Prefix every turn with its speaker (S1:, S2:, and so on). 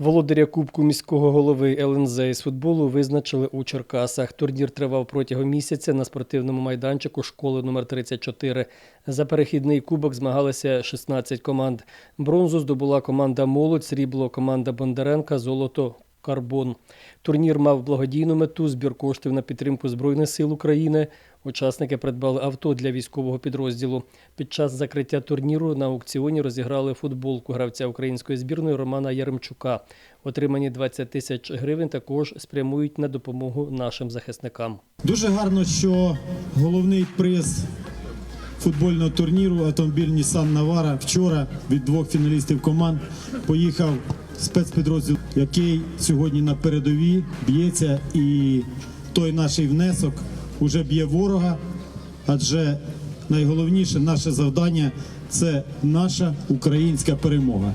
S1: Володаря Кубку міського голови ЛНЗ із футболу визначили у Черкасах. Турнір тривав протягом місяця на спортивному майданчику школи номер 34. За перехідний кубок змагалися 16 команд. Бронзу здобула команда Молодь, срібло команда Бондаренка, золото Карбон. Турнір мав благодійну мету збір коштів на підтримку Збройних сил України. Учасники придбали авто для військового підрозділу. Під час закриття турніру на аукціоні розіграли футболку гравця української збірної Романа Яремчука. Отримані 20 тисяч гривень також спрямують на допомогу нашим захисникам.
S2: Дуже гарно, що головний приз футбольного турніру автомобіль Nissan Navara вчора від двох фіналістів команд поїхав спецпідрозділ, який сьогодні на передовій б'ється, і той наш внесок уже б'є ворога, адже найголовніше наше завдання це наша українська перемога.